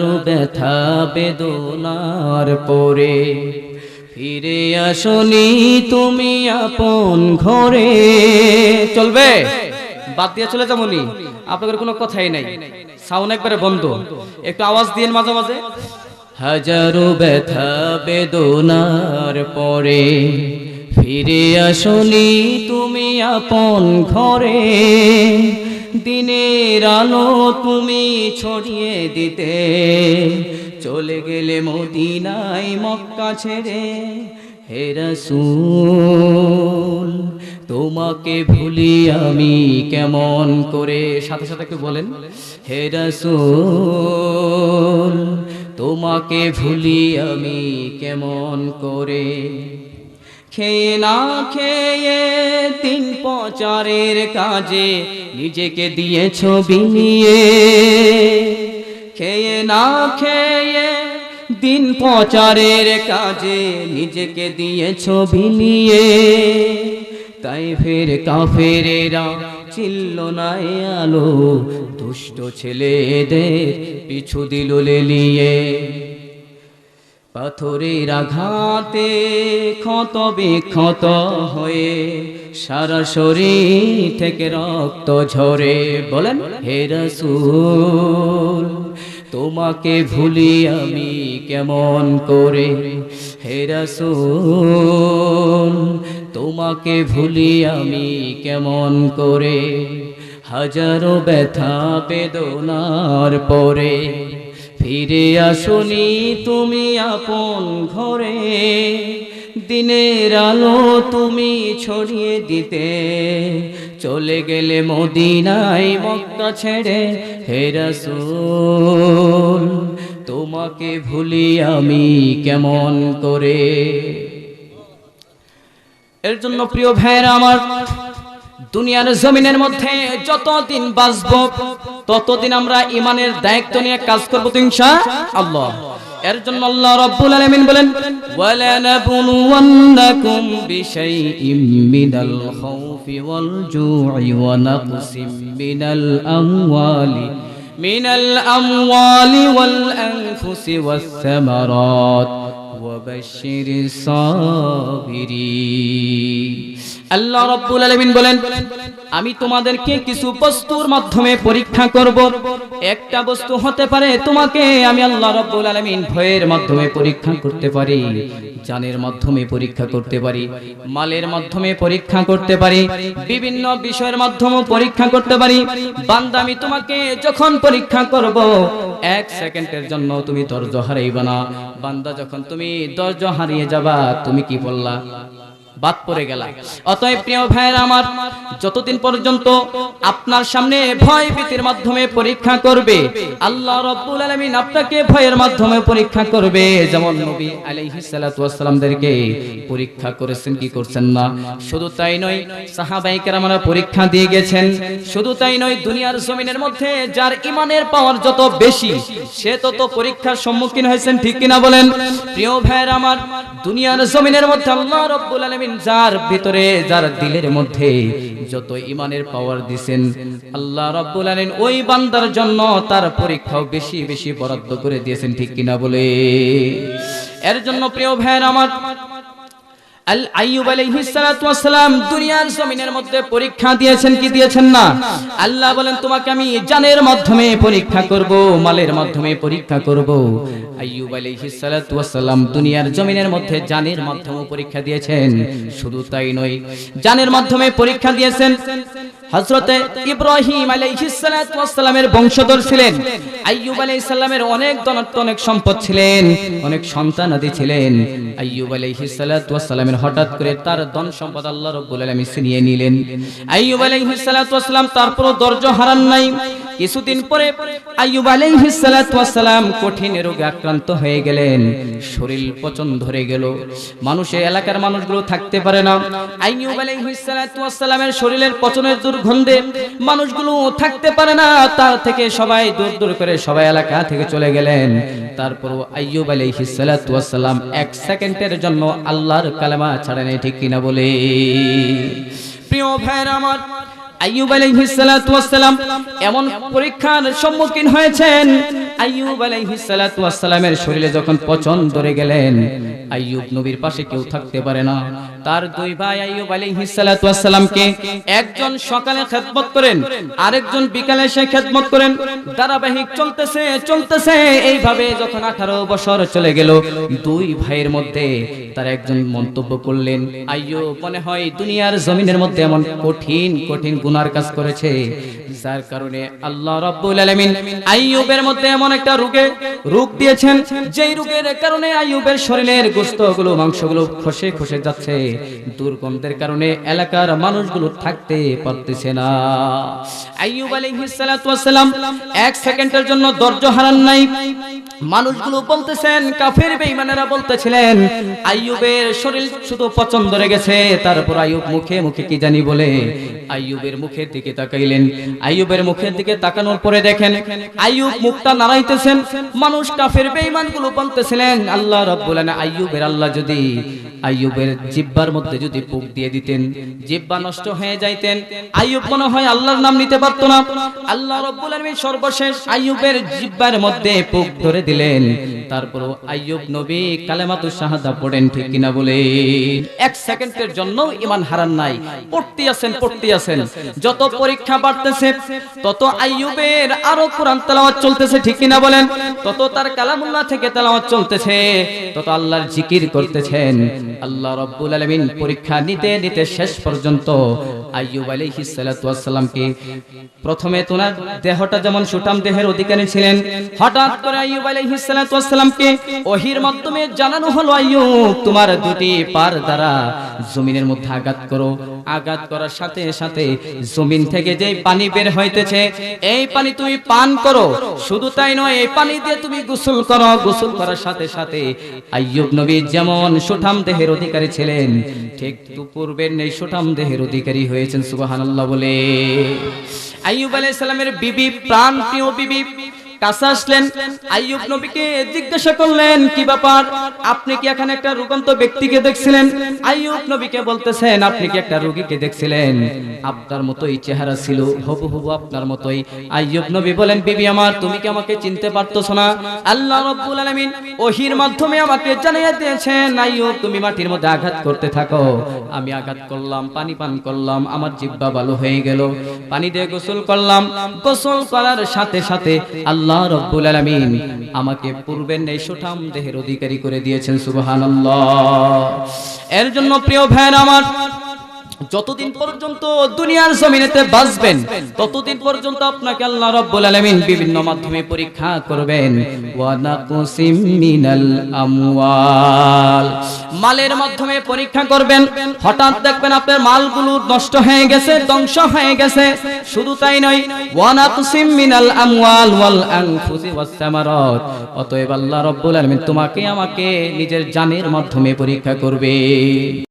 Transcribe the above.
ব্যথা বেদনার পরে। ফিরে আসনি তুমি আপন ঘরে। চলবে? বাদ দিয়ে চলে যাবনি আপনাদের কোনো কথাই নাই। সাউন্ড একবারে বন্ধ। একটু আওয়াজ দিন মাঝে মাঝে। হাজারো ব্যথা বেদনার পরে। ফিরে আসনি তুমি আপন ঘরে। দিনের আলো তুমি ছড়িয়ে দিতে। চলে গেলে মদিনায় মক্কা ছেড়ে, হে রাসূল, তোমাকে ভুলি আমি কেমন করে? সাথে সাথে একটু বলেন। হে রাসূল, তোমাকে ভুলি আমি কেমন করে? খেয়ে না খেয়ে তিন প্রচারের কাজে নিজেকে দিয়েছ বিনিয়ে খেয়ে না খেয়ে দিন প্রচারের কাজে নিজেকে দিয়েছ বিনিয়ে তাই ফের কাফেরেরা চিল্ল নাই আলো, দুষ্ট ছেলেদের পিছু দিল লেলিয়ে পাথরের আঘাতে ক্ষত বিক্ষত হয়ে সারা শরীর থেকে রক্ত ঝরে। বলেন, হে রাসূল, তোমাকে ভুলি আমি কেমন করে? হে রাসূল, তোমাকে ভুলি আমি কেমন করে? হাজারো ব্যথা বেদনার পরে ফিরে আসনি তুমি আপন ঘরে। দিনের আলো তুমি ছড়িয়ে দিতে। চলে গেলে মদিনায় মক্কা ছেড়ে হে রাসূল, তোমাকে ভুলি আমি কেমন করে? এর জন্য প্রিয় ভাইয়েরা আমার দুনিয়ার জমিনের মধ্যে যতদিন বাঁচব, ততদিন আমরা ইমানের দায়িত্ব নিয়ে কাজ করব তিনশা আল্লাহ। এর জন্য আল্লাহ রব্বুল আলমিন বলেন, ওয়ালানাবলুওয়ান্নাকুম বিশাইইম আল্লাহ রাব্বুল আলামিন বলেন, আমি তোমাদেরকে কিছু বস্তুর মাধ্যমে পরীক্ষা করব। একটা বস্তু হতে পারে তোমাকে, আমি আল্লাহ রাব্বুল আলামিন ভয়ের মাধ্যমে পরীক্ষা করতে পারি, জানের মাধ্যমে পরীক্ষা করতে পারি, মালের মাধ্যমে পরীক্ষা করতে পারি, বিভিন্ন বিষয়ের মাধ্যমে পরীক্ষা করতে পারি। বান্দা, আমি তোমাকে যখন পরীক্ষা করব, এক সেকেন্ডের জন্য তুমি ধৈর্য হারাইবা না। বান্দা, যখন তুমি ধৈর্য হারিয়ে যাবা, তুমি কি বললা? বাদ পড়ে গেলা। অতএব প্রিয় ভাইয়ের আমার, যতদিন পর্যন্ত আপনার সামনে ভয় ভীতির মাধ্যমে পরীক্ষা করবে, আল্লাহ রব্বুল আলামিন আপনাকে ভয়ের মাধ্যমে পরীক্ষা করবে। যেমন নবী আলাইহিস সালাতু ওয়াসসালামদেরকে পরীক্ষা করেছেন, কি করছেন না? শুধু তাই নয়, সাহাবায়ে কেরামরা পরীক্ষা দিয়ে গেছেন। শুধু তাই নয়, দুনিয়ার জমিনের মধ্যে যার ইমানের পাওয়ার যত বেশি, সে তত পরীক্ষার সম্মুখীন হয়েছেন, ঠিক কিনা বলেন? প্রিয় ভাইয়ের আমার, দুনিয়ার জমিনের মধ্যে আল্লাহ রব্বুল আলামিন যার ভিতরে, যার দিলের মধ্যে যত ইমানের পাওয়ার দিছেন, আল্লাহ রব্বুল আলামিন ওই বান্দার জন্য তার পরীক্ষাও বেশি বেশি বরাদ্দ করে দিয়েছেন, ঠিক কিনা বলে? এর জন্য প্রিয় ভাইয়ের আমার আল আইয়ুব আলাইহিস সালাতু ওয়াস দুনিয়ার জমিনের মধ্যে পরীক্ষা দিয়েছেন কি দিয়েছেন না? আল্লাহ বলেন তোমাকে আমি জানের মাধ্যমে পরীক্ষা করব মালের মাধ্যমে পরীক্ষা করব। আইয়ুব আলাইহিস সালাতু ওয়াস দুনিয়ার জমিনের মধ্যে জানের মাধ্যমে পরীক্ষা দিয়েছেন। শুধু তাই নয় জানের মাধ্যমে পরীক্ষা দিয়েছেন। হযরতে ইব্রাহিম আলাইহিস সালাতু ওয়াস সালামের বংশধর ছিলেন। আইয়ুব আলাইহিস সালামের অনেক দনত অনেক সম্পদ ছিলেন, অনেক সন্তান আদি ছিলেন। আইয়ুব আলাইহিস সালাতু ওয়াস সালামের হঠাৎ করে তার ধন সম্পদ আল্লাহ রাব্বুল আলামিন ছিনিয়ে নিলেন। আইয়ুব আলাইহিস সালাতু ওয়াস সালাম তারপর ধৈর্য হারান নাই। কিছুদিন পরে আইয়ুব সালাম কঠিন রোগে আক্রান্ত হয়ে গেলেন। শরীর পচন ধরে গেল। মানুষের এলাকার মানুষগুলো থাকতে পারে না। আইয়ুব সালামের শরীরের পচনের দুর্গন্ধে মানুষগুলো থাকতে পারে না। তার থেকে সবাই দূর দূর করে সবাই এলাকা থেকে চলে গেলেন। তারপর আইয়ুব সালাম এক সেকেন্ডের জন্য আল্লাহর কালেমা ছাড়েনি, ঠিক কিনা বলে? প্রিয় ভাইরা আমার আইয়ুব আলাইহিস সালাতু ওয়াস সালাম এমন পরীক্ষার সম্মুখীন হয়েছেন আইয়ুব আলাইহিস সালাতু ওয়াস সালামের শরীরে যখন পচন ধরে গেলেন, আইয়ুব নবীর পাশে কেউ থাকতে পারে না। তার দুই ভাই আইয়ুব আলাইহিস সালাতু ওয়াস সালামকে একজন সকালে খেদমত করেন, আরেকজন বিকালে এসে খেদমত করেন। ধারাবাহিক চলতেছে চলতেছে। এইভাবে যখন 18 বছর চলে গেল, দুই ভাইয়ের মধ্যে তার একজন মন্তব্য করলেন, আইয়ুব, মনে হয় দুনিয়ার জমিনের মধ্যে এমন কঠিন কঠিন গুনার কাজ করেছে, যার কারণে আল্লাহ রাব্বুল আলামিন আইয়ুবের মধ্যে এমন একটা রোগে রোগ দিয়েছেন, যেই রোগের কারণে আইয়ুবের শরীরের গোশতগুলো মাংসগুলো খসে খসে যাচ্ছে। দুর্গন্ধের কারণে এলাকার মানুষগুলো থাকতে পারতেছে না। আইয়ুব আলাইহিস সালাম এক সেকেন্ডের জন্য ধৈর্য হারান নাই। মানুষগুলো বলতেছেন, কাফের বেঈমানেরা বলতেছিলেন, আইয়ুবের শরীর শুধু পচন ধরে গেছে তারপর আইয়ুব মুখে মুখে কি জানি বলে আইয়ুবের মুখের দিকে তাকাইলেন। আইয়ুবের মুখের দিকে তাকানোর পরে দেখেন আইয়ুব মুখটা নাড়াইতেছেন, মানুষ কাফের বেঈমানগুলো বলতেছিলেন, আল্লাহ রাব্বুল আলামিন, আইয়ুবের আল্লাহ যদি আইয়ুবের জিব্বার মধ্যে যদি পুক দিয়ে দিতেন, জিব্বা নষ্ট হয়ে যাইতেন। আইয়ুব মনে হয় আল্লাহর নাম নিতে পারতো না। আল্লাহ রাব্বুল আলামিন সর্বশেষ আইয়ুবের জিব্বার মধ্যে পুক ধরে দিলেন। তারপর আইয়ুব নবী কালেমাতুর শাহাদা পড়েন ঠিক কিনা বলে। এক সেকেন্ডের জন্য ইমান হারান নাই। পড়তে আছেন পড়তে আছেন। যত পরীক্ষা বাড়তেছে, তত আইয়ুবের আরও কোরআন তেলাওয়াত চলতেছে ঠিক কিনা বলেন। তত তার কালামুল্লাহ থেকে তেলাওয়াত চলতেছে, তত আল্লাহর জিকির করতেছেন। আল্লাহ রাব্বুল আলামিন পরীক্ষা নিতে নিতে শেষ পর্যন্ত আইয়ুব আলাইহিস সালাতু ওয়াস সালামকে প্রথমে তোনার দেহটা যেমন সুঠাম দেহের অধিকারী ছিলেন, হঠাৎ করে আইয়ুব আলাইহিস সালাতু ওয়াস সালামকে ওহির মাধ্যমে জানানো হলো আইয়ুব তোমার দুটি পার দ্বারা জমিনের মধ্যে আঘাত করো। আঘাত করার সাথে সাথে জমিন থেকে যেই পানি বের হইতেছে, এই পানি তুমি পান করো। শুধু তাই নয়, এই পানি দিয়ে তুমি গোসল করো। গোসল করার সাথে সাথে আইয়ুব নবী যেমন সুঠাম দেহের অধিকারী ছিলেন। ঠিক পূর্বের নেই সুঠাম দেহের অধিকারী হয়েছেন সুবাহ বলে। আইয়ুব আলাইহিস সালামের বিবি প্রাণ প্রিয় বিবি কাছে আসলেন, আইয়ুব নবীকে জিজ্ঞাসা করলেন, কি ব্যাপার? আপনি কি এখানে একটা রোগান্ত ব্যক্তিকে দেখছিলেন? আইয়ুব নবীকে বলতেছেন, আপনি কি একটা রোগীকে দেখছিলেন? আপনার মতোই চেহারা ছিল হবু হবু আপনার মতোই। নবী বলেন, বিবি আমার, তুমি কি আমাকে চিনতে না? আল্লাহ ওহির মাধ্যমে আমাকে জানিয়ে দিয়েছেন তুমি মাটির মধ্যে আঘাত করতে থাকো। আমি আঘাত করলাম, পানি পান করলাম, আমার জিহ্বা ভালো হয়ে গেল। পানি দিয়ে গোসল করলাম। গোসল করার সাথে সাথে আল্লাহ রব্বুল আলামিন আমাকে পূর্বের নেই সুঠাম দেহের অধিকারী করে দিয়েছেন, সুবহানাল্লাহ। এর জন্য প্রিয় ভাইয়ের আমার যতদিন পর্যন্ত দুনিয়ার জমিনেতে বাঁচবেন, ততদিন পর্যন্ত আপনাকে আল্লাহ রাব্বুল আলামিন বিভিন্ন মাধ্যমে পরীক্ষা করবেন। ওয়া নাকুসিম মিনাল আমওয়াল। মালের মাধ্যমে পরীক্ষা করবেন, হঠাৎ দেখবেন আপনার মালগুলো নষ্ট হয়ে গেছে, ধ্বংস হয়ে গেছে। শুধু তাই নয়, ওয়া নাকুসিম মিনাল আমওয়াল ওয়াল আনফুসি ওয়াস সামারাত। অতএব আল্লাহ রাব্বুল আলামিন তোমাকে, আমাকে নিজের জানের মাধ্যমে পরীক্ষা করবে।